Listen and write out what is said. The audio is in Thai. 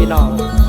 พี่น้อง